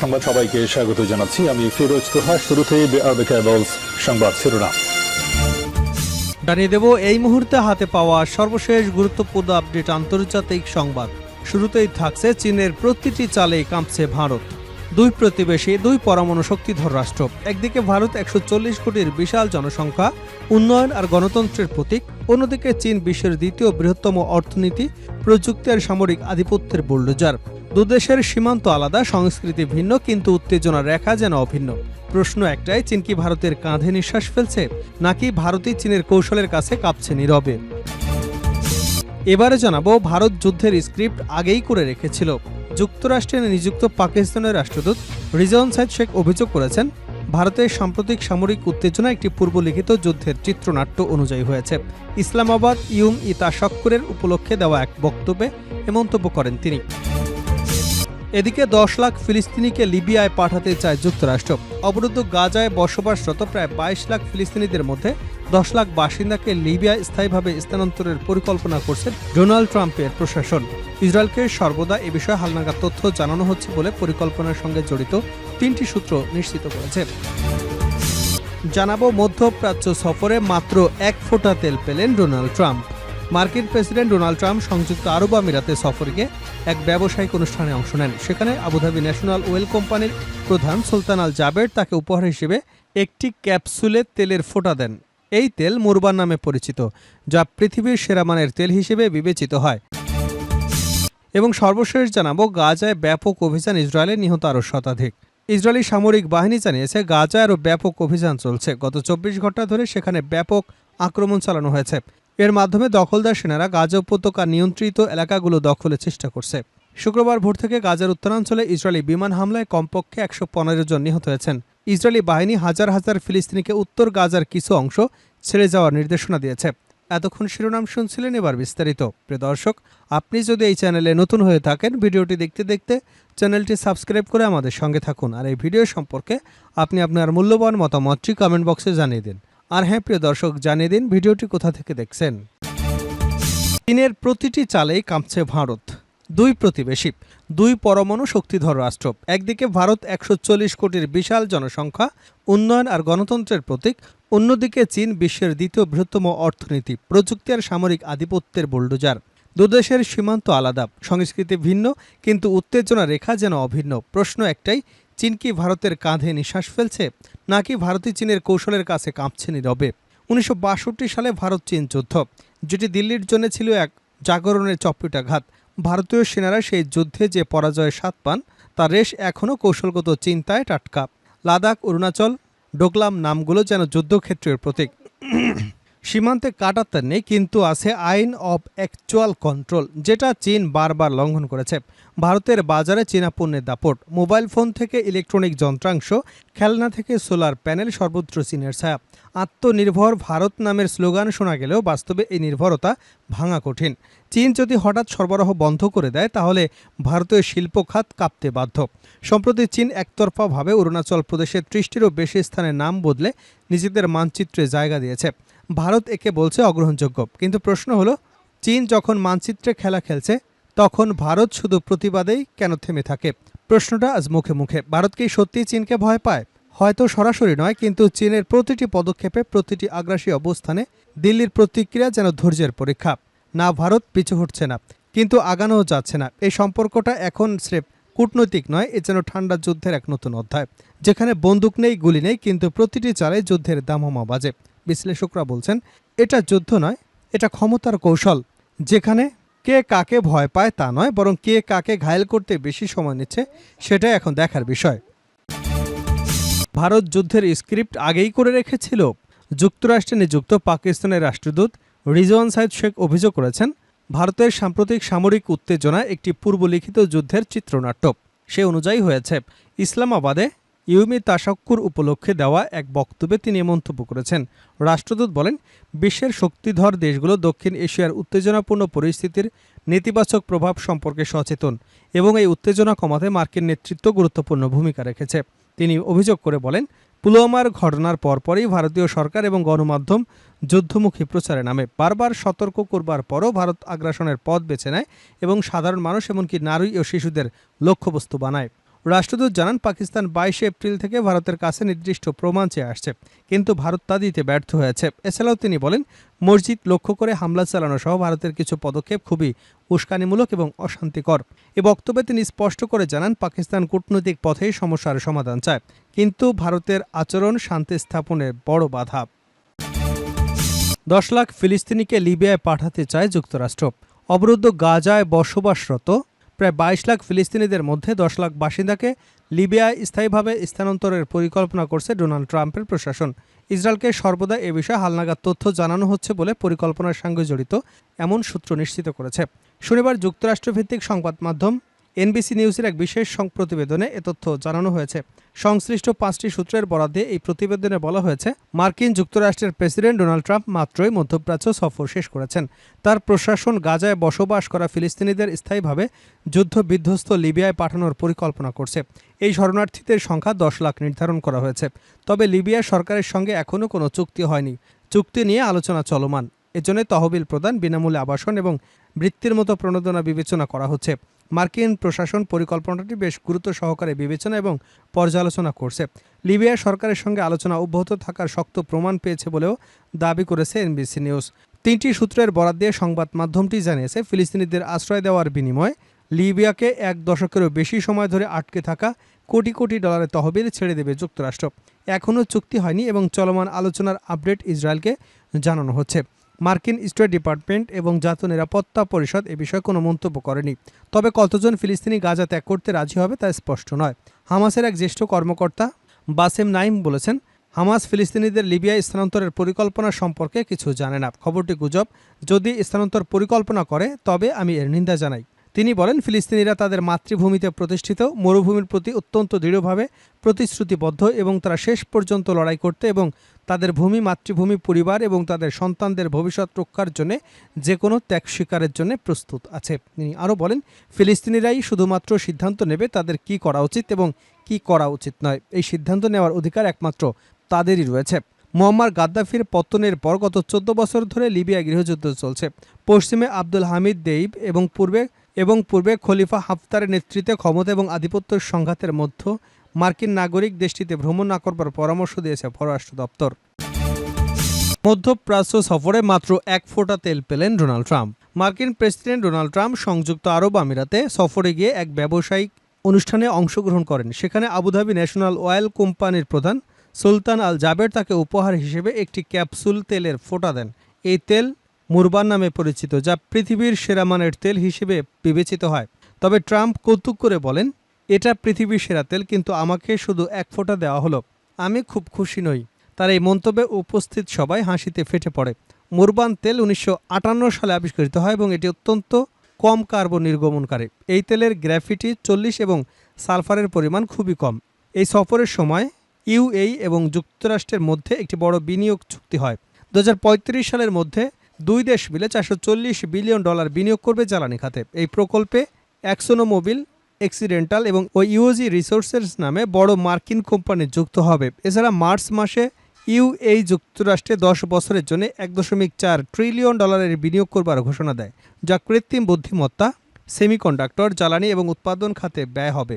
সংবাদ সবাইকে স্বাগত জানাচ্ছি। আমি ফিরোজ তোহা কেবলস সংবাদ শিরোনাম। জানিয়ে দেব, এই মুহূর্তে হাতে পাওয়া সর্বশেষ গুরুত্বপূর্ণ আপডেট আন্তর্জাতিক সংবাদ। শুরুতেই থাকছে চীনের প্রতিটি চালে কাঁপছে ভারত। দুই প্রতিবেশী, দুই পরমাণু শক্তিধর রাষ্ট্র। একদিকে ভারত একশো চল্লিশ কোটির বিশাল জনসংখ্যা, উন্নয়ন আর গণতন্ত্রের প্রতীক। অন্যদিকে চীন বিশ্বের দ্বিতীয় বৃহত্তম অর্থনীতি প্রযুক্তি আর সামরিক আধিপত্যের বুলডোজার। দুদেশের সীমান্ত আলাদা, সংস্কৃতি ভিন্ন, কিন্তু উত্তেজনা রেখা যেন অভিন্ন। প্রশ্ন একটাই, চীন কি ভারতের কাঁধে নিঃশ্বাস ফেলছে, নাকি ভারতই চীনের কৌশলের কাছে কাঁপছে নীরবে? এবারে জানাব, ভারত যুদ্ধের স্ক্রিপ্ট আগেই করে রেখেছিল। যুক্তরাষ্ট্রে নিযুক্ত পাকিস্তানের রাষ্ট্রদূত রিজন সাইদ শেখ অভিযোগ করেছেন, ভারতের সাম্প্রতিক সামরিক উত্তেজনা একটি পূর্বলিখিত যুদ্ধের চিত্রনাট্য অনুযায়ী হয়েছে। ইসলামাবাদ ইউম ইতা তাশক্করের উপলক্ষে দেওয়া এক বক্তব্যে এ মন্তব্য করেন তিনি। এদিকে দশ লাখ ফিলিস্তিনিকে লিবিয়ায় পাঠাতে চায় যুক্তরাষ্ট্র। অবরুদ্ধ গাজায় বসবাসরত প্রায় বাইশ লাখ ফিলিস্তিনিদের মধ্যে দশ লাখ বাসিন্দাকে লিবিয়ায় স্থায়ীভাবে স্থানান্তরের পরিকল্পনা করছে ডোনাল্ড ট্রাম্পের প্রশাসন। ইসরায়েলকে সর্বদা এ বিষয়ে হালনাগাদ তথ্য জানানো হচ্ছে বলে পরিকল্পনার সঙ্গে জড়িত তিনটি সূত্র নিশ্চিত করেছে। জানাব মধ্যপ্রাচ্য সফরে মাত্র এক ফোঁটা তেল পেলেন ডোনাল্ড ট্রাম্প। মার্কিন প্রেসিডেন্ট ডোনাল্ড ট্রাম্প সংযুক্ত আরব আমিরাতে সফরে গিয়ে এক ব্যবসায়িক অনুষ্ঠানে অংশ নেন। সেখানে আবুধাবি ন্যাশনাল ওয়েল কোম্পানির প্রধান সুলতান আল জাবের তাকে উপহার হিসেবে একটি ক্যাপসুলে তেলের ফোঁটা দেন। এই তেল মুরবান নামে পরিচিত, যা পৃথিবীর সেরা মানের তেল হিসেবে বিবেচিত হয়। এবং সর্বশেষ জানাব, গাজায় ব্যাপক অভিযান ইসরায়েলে নিহত আরও শতাধিক। ইসরায়েলি সামরিক বাহিনী জানিয়েছে, গাজায় আরও ব্যাপক অভিযান চলছে। গত চব্বিশ ঘণ্টা ধরে সেখানে ব্যাপক আক্রমণ চালানো হয়েছে। এর মাধ্যমে দখলদার সেনারা গাজা উপত্যকা নিয়ন্ত্রিত এলাকাগুলো দখলের চেষ্টা করছে। শুক্রবার ভোর থেকে গাজার উত্তরাঞ্চলে ইসরায়েলি বিমান হামলায় কমপক্ষে একশো পনেরো জন নিহত হয়েছেন। ইসরায়েলি বাহিনী হাজার হাজার ফিলিস্তিনিকে উত্তর গাজার কিছু অংশ ছেড়ে যাওয়ার নির্দেশনা দিয়েছে। এতক্ষণ শিরোনাম শুনছিলেন এবার বিস্তারিত। প্রিয় দর্শক, আপনি যদি এই চ্যানেলে নতুন হয়ে থাকেন, ভিডিওটি দেখতে দেখতে চ্যানেলটি সাবস্ক্রাইব করে আমাদের সঙ্গে থাকুন। আর এই ভিডিও সম্পর্কে আপনি আপনার মূল্যবান মতামতটি কমেন্ট বক্সে জানিয়ে দিন। আর হ্যাঁ প্রিয় দর্শক, জানিয়ে দিন ভিডিওটি কোথা থেকে দেখছেন। চীনের প্রতিটি চালেই কাঁপছে ভারত। দুই প্রতিবেশী, দুই পরমাণু শক্তিধর রাষ্ট্র। একদিকে ভারত একশো চল্লিশ কোটির বিশাল জনসংখ্যা, উন্নয়ন আর গণতন্ত্রের প্রতীক। অন্যদিকে চীন বিশ্বের দ্বিতীয় বৃহত্তম অর্থনীতি, প্রযুক্তি আর সামরিক আধিপত্যের বুলডোজার। দুদেশের সীমান্ত আলাদা, সংস্কৃতি ভিন্ন, কিন্তু উত্তেজনা রেখা যেন অভিন্ন। প্রশ্ন একটাই চীন কি ভারতের কাঁধে নিঃশ্বাস ফেলছে, নাকি ভারতই চীনের কৌশলের কাছে কাঁপছে নীরবে? উনিশশো সালে ভারত চীন যুদ্ধ, যেটি দিল্লির জন্য ছিল এক জাগরণের চপ্পিটাঘাত। ভারতীয় সেনারা সেই যুদ্ধে যে পরাজয়ের স্বাদ পান, তার রেশ এখনও কৌশলগত চিন্তায় টাটকা। লাদাখ, অরুণাচল, ডোকলাম নামগুলো যেন যুদ্ধক্ষেত্রের প্রতীক। সীমান্তে কাটাতার নেই, কিন্তু আছে আইন অব অ্যাকচুয়াল কন্ট্রোল, যেটা চীন বারবার লঙ্ঘন করেছে। ভারতের বাজারে চীনা পণ্যের দাপট, মোবাইল ফোন থেকে ইলেকট্রনিক যন্ত্রাংশ, খেলনা থেকে সোলার প্যানেল, সর্বত্র চীনের ছায়া। আত্মনির্ভর ভারত নামের স্লোগান শোনা গেলেও বাস্তবে এই নির্ভরতা ভাঙা কঠিন। চীন যদি হঠাৎ সরবরাহ বন্ধ করে দেয়, তাহলে ভারতীয় শিল্প খাত কাঁপতে বাধ্য। সম্প্রতি চীন একতরফাভাবে অরুণাচল প্রদেশের ত্রিশটিরও বেশি স্থানের নাম বদলে নিজেদের মানচিত্রে জায়গা দিয়েছে। ভারত একে বলছে অগ্রহণযোগ্য। কিন্তু প্রশ্ন হলো, চীন যখন মানচিত্রে খেলা খেলছে, তখন ভারত শুধু প্রতিবাদেই কেন থেমে থাকে? প্রশ্নটা আজ মুখে মুখে। ভারত কি সত্যিই চীনকে ভয় পায়? হয়তো সরাসরি নয়, কিন্তু চীনের প্রতিটি পদক্ষেপে প্রতিটি আগ্রাসী অবস্থানে দিল্লির প্রতিক্রিয়া যেন ধৈর্যের পরীক্ষা। না, ভারত পিছু হটছে না, কিন্তু আগানোও যাচ্ছে না। এই সম্পর্কটা এখন স্রেফ কূটনৈতিক নয়, এ যেন ঠান্ডা যুদ্ধের এক নতুন অধ্যায়, যেখানে বন্দুক নেই, গুলি নেই, কিন্তু প্রতিটি চালে যুদ্ধের দামহমা বাজে। বিশ্লেষকরা বলছেন, এটা যুদ্ধ নয়, এটা ক্ষমতার কৌশল। যেখানে কে কাকে ভয় পায় তা নয়, বরং কে কাকে ঘায়েল করতে বেশি সময় নিচ্ছে, সেটাই এখন দেখার বিষয়। ভারত যুদ্ধের স্ক্রিপ্ট আগেই করে রেখেছিল। যুক্তরাষ্ট্রে নিযুক্ত পাকিস্তানের রাষ্ট্রদূত রিজওয়ান সাইদ শেখ অভিযোগ করেছেন, ভারতের সাম্প্রতিক সামরিক উত্তেজনা একটি পূর্বলিখিত যুদ্ধের চিত্রনাট্য। সে অনুযায়ী হয়েছে, ইসলামাবাদে ইউমি তাশাক্কুর উপলক্ষে দেওয়া এক বক্তব্যে তিনি মন্তব্য করেছেন। রাষ্ট্রদূত বলেন, বিশ্বের শক্তিধর দেশগুলো দক্ষিণ এশিয়ার উত্তেজনাপূর্ণ পরিস্থিতির নেতিবাচক প্রভাব সম্পর্কে সচেতন এবং এই উত্তেজনা কমাতে মার্কিন নেতৃত্ব গুরুত্বপূর্ণ ভূমিকা রেখেছে। তিনি অভিযোগ করে বলেন, পুলওয়ামার ঘটনার পরপরই ভারতীয় সরকার এবং গণমাধ্যম যুদ্ধমুখী প্রচারে নামে। বারবার সতর্ক করবার পরও ভারত আগ্রাসনের পথ বেছে নেয় এবং সাধারণ মানুষ, এমনকি নারী ও শিশুদের লক্ষ্যবস্তু বানায়। রাষ্ট্রদূত জানান, পাকিস্তান বাইশে এপ্রিল থেকে ভারতের কাছে নির্দিষ্ট প্রমাণ চেয়ে আসছে, কিন্তু ভারত তা দিতে ব্যর্থ হয়েছে। এছাড়াও তিনি বলেন, মসজিদ লক্ষ্য করে হামলা চালানো সহ ভারতের কিছু পদক্ষেপ খুবই উস্কানিমূলক এবং অশান্তিকর। এ বক্তব্যে তিনি স্পষ্ট করে জানান, পাকিস্তান কূটনৈতিক পথেই সমস্যার সমাধান চায়, কিন্তু ভারতের আচরণ শান্তি স্থাপনে বড় বাধা। দশ লাখ ফিলিস্তিনিকে লিবিয়ায় পাঠাতে চায় যুক্তরাষ্ট্র। অবরুদ্ধ গাজায় বসবাসরত প্রায় বাইশ লাখ ফিলিস্তিনিদের মধ্যে দশ লাখ বাসিন্দাকে লিবিয়ায় স্থায়ীভাবে স্থানান্তরের পরিকল্পনা করছে ডোনাল্ড ট্রাম্পের প্রশাসন। ইসরায়েলকে সর্বদা এ বিষয়ে হালনাগাদ তথ্য জানানো হচ্ছে বলে পরিকল্পনার সঙ্গে জড়িত এমন সূত্র নিশ্চিত করেছে। শনিবার যুক্তরাষ্ট্রভিত্তিক সংবাদ মাধ্যম এনবিসি নিউজের এক বিশেষ প্রতিবেদনে এ তথ্য জানানো হয়েছে। সংশ্লিষ্ট পাঁচটি সূত্রের বরাদ দিয়ে এই প্রতিবেদনে বলা হয়েছে, মার্কিন যুক্তরাষ্ট্রের প্রেসিডেন্ট ডোনাল্ড ট্রাম্প মাত্রই মধ্যপ্রাচ্য সফর শেষ করেছেন। তার প্রশাসন গাজায় বসবাস করা ফিলিস্তিনিদের স্থায়ীভাবে যুদ্ধ বিধ্বস্ত লিবিয়ায় পাঠানোর পরিকল্পনা করছে। এই শরণার্থীদের সংখ্যা দশ লাখ নির্ধারণ করা হয়েছে। তবে লিবিয়া সরকারের সঙ্গে এখনও কোনো চুক্তি হয়নি। চুক্তি নিয়ে আলোচনা চলমান। এজন্য তহবিল প্রদান, বিনামূল্যে আবাসন এবং বৃত্তির মতো প্রণোদনা বিবেচনা করা হচ্ছে। মার্কিন প্রশাসন পরিকল্পনাটি বেশ গুরুত্ব সহকারে বিবেচনা এবং পর্যালোচনা করছে। লিবিয়া সরকারের সঙ্গে আলোচনা অব্যাহত থাকার শক্ত প্রমাণ পেয়েছে বলেও দাবি করেছে এনবিসি নিউজ। তিনটি সূত্রের বরাদ দিয়ে সংবাদ মাধ্যমটি জানিয়েছে, ফিলিস্তিনিদের আশ্রয় দেওয়ার বিনিময়ে লিবিয়াকে এক দশকেরও বেশি সময় ধরে আটকে থাকা কোটি কোটি ডলারের তহবিল ছেড়ে দেবে যুক্তরাষ্ট্র। এখনও চুক্তি হয়নি এবং চলমান আলোচনার আপডেট ইসরায়েলকে জানানো হচ্ছে। মার্কিন স্টেট ডিপার্টমেন্ট এবং জাতীয় নিরাপত্তা পরিষদ এ বিষয়ে কোনো মন্তব্য করেনি। তবে কতজন ফিলিস্তিনি গাজা ত্যাগ করতে রাজি হবে তা স্পষ্ট নয়। হামাসের এক জ্যেষ্ঠ কর্মকর্তা বাসেম নাইম বলেছেন, হামাস ফিলিস্তিনিদের লিবিয়ায় স্থানান্তরের পরিকল্পনা সম্পর্কে কিছু জানে না। খবরটি গুজব, যদি স্থানান্তর পরিকল্পনা করে, তবে আমি এর নিন্দা জানাই। তিনি বলেন, ফিলিস্তিনিরা তাদের মাতৃভূমিতে প্রতিষ্ঠিত, মরুভূমির প্রতি অত্যন্ত দৃঢ়ভাবে প্রতিশ্রুতিবদ্ধ এবং তারা শেষ পর্যন্ত লড়াই করতে এবং তাদের ভূমি, মাতৃভূমি, পরিবার এবং তাদের সন্তানদের ভবিষ্যৎ রক্ষার জন্য যে কোনো ত্যাগ স্বীকারের জন্য প্রস্তুত আছে। তিনি আরও বলেন, ফিলিস্তিনিরাই শুধুমাত্র সিদ্ধান্ত নেবে তাদের কি করা উচিত এবং কি করা উচিত নয়। এই সিদ্ধান্ত নেওয়ার অধিকার একমাত্র তাদেরই রয়েছে। মোয়াম্মার গাদ্দাফির পতনের পর গত চোদ্দ বছর ধরে লিবিয়া গৃহযুদ্ধ চলছে। পশ্চিমে আব্দুল হামিদ দেইব এবং পূর্বে এবং পূর্বে খলিফা হাফতারের নেতৃত্বে ক্ষমতা এবং আধিপত্য সংঘাতের মধ্যে মার্কিন নাগরিক দেশটিতে ভ্রমণ না করবার পরামর্শ দিয়েছে পররাষ্ট্র দপ্তর। মধ্যপ্রাচ্য সফরে মাত্র এক ফোঁটা তেল পেলেন ডোনাল্ড ট্রাম্প। মার্কিন প্রেসিডেন্ট ডোনাল্ড ট্রাম্প সংযুক্ত আরব আমিরাতে সফরে গিয়ে এক ব্যবসায়িক অনুষ্ঠানে অংশগ্রহণ করেন। সেখানে আবুধাবি ন্যাশনাল অয়েল কোম্পানির প্রধান সুলতান আল জাবের তাকে উপহার হিসেবে একটি ক্যাপসুল তেলের ফোঁটা দেন। এই তেল মুরবান নামে পরিচিত, যা পৃথিবীর সেরা মানের তেল হিসেবে বিবেচিত হয়। তবে ট্রাম্প কৌতুক করে বলেন এটা পৃথিবীর সেরা তেল, কিন্তু আমাকে শুধু এক ফোঁটা দেওয়া হলো। আমি খুব খুশি নই। তার এই মন্তব্যে উপস্থিত সবাই হাসিতে ফেটে পড়ে। মুরবান তেল উনিশশো আটান্ন সালে আবিষ্কৃত হয় এবং এটি অত্যন্ত কম কার্বন নির্গমনকারী। এই তেলের গ্র্যাফিটি চল্লিশ এবং সালফারের পরিমাণ খুবই কম। এই সফরের সময় ইউএই এবং যুক্তরাষ্ট্রের মধ্যে একটি বড় বিনিয়োগ চুক্তি হয়। দু হাজার পঁয়ত্রিশ সালের মধ্যে দুই দেশ মিলে চারশো চল্লিশ বিলিয়ন ডলার বিনিয়োগ করবে জ্বালানি খাতে। এই প্রকল্পে অ্যাক্সোনো মোবিল অ্যাক্সিডেন্টাল এবং ও ইউজি রিসোর্সেস নামে বড় মার্কিন কোম্পানি যুক্ত হবে। এছাড়া মার্চ মাসে ইউএই যুক্তরাষ্ট্রে দশ বছরের জন্য এক দশমিক চার ট্রিলিয়ন ডলারের বিনিয়োগ করবার ঘোষণা দেয়, যা কৃত্রিম বুদ্ধিমত্তা, সেমিকন্ডাক্টর, জ্বালানি এবং উৎপাদন খাতে ব্যয় হবে।